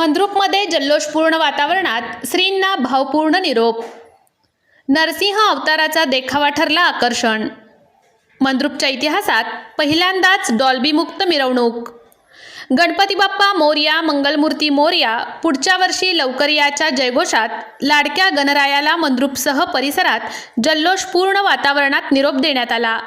मंद्रुपमध्ये जल्लोषपूर्ण वातावरणात श्रींना भावपूर्ण निरोप. नरसिंह अवताराचा देखावा ठरला आकर्षण. मंद्रुपच्या इतिहासात पहिल्यांदाच डॉल्बीमुक्त मिरवणूक. गणपती बाप्पा मोरया मंगलमूर्ती मोरया पुढच्या वर्षी लवकर याच्या जयघोषात लाडक्या गणरायाला मंद्रुपसह परिसरात जल्लोषपूर्ण वातावरणात निरोप देण्यात आला.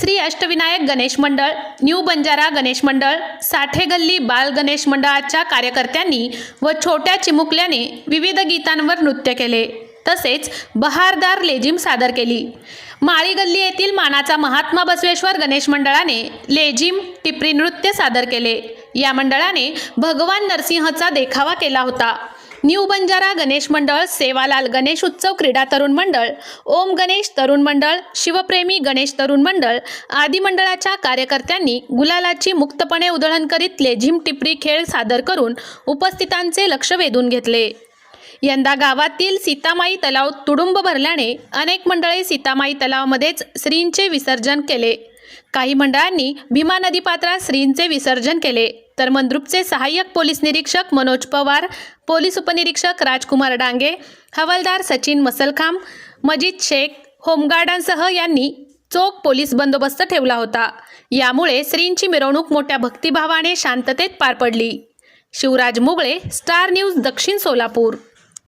श्री अष्टविनायक गणेश मंडळ न्यू बंजारा गणेश मंडळ साठे गल्ली बाल गणेश मंडळाच्या कार्यकर्त्यांनी व छोट्या चिमुकल्याने विविध गीतांवर नृत्य केले. तसेच बहारदार लेझिम सादर केली. माळी गल्ली येथील मानाचा महात्मा बसवेश्वर गणेश मंडळाने लेझिम टिपरी नृत्य सादर केले. या मंडळाने भगवान नरसिंहचा देखावा केला होता. न्यू बंजारा गणेश मंडळ सेवालाल गणेश उत्सव क्रीडा तरुण मंडळ ओम गणेश तरुण मंडळ शिवप्रेमी गणेश तरुण मंडळ आदी मंडळाच्या कार्यकर्त्यांनी गुलालाची मुक्तपणे उधळण करीत लेझिम टिपरी खेळ सादर करून उपस्थितांचे लक्ष वेधून घेतले. यंदा गावातील सीतामाई तलाव तुडुंब भरल्याने अनेक मंडळी सीतामाई तलावामध्येच श्रींचे विसर्जन केले. काही मंडळांनी भीमा नदीपात्रात श्रींचे विसर्जन केले. तर मंद्रुपचे सहाय्यक पोलीस निरीक्षक मनोज पवार पोलीस उपनिरीक्षक राजकुमार डांगे हवालदार सचिन मसलखाम मजीद शेख होमगार्डांसह यांनी चोख पोलीस बंदोबस्त ठेवला होता. यामुळे श्रींची मिरवणूक मोठ्या भक्तिभावाने शांततेत पार पडली. शिवराज मुगळे स्टार न्यूज दक्षिण सोलापूर.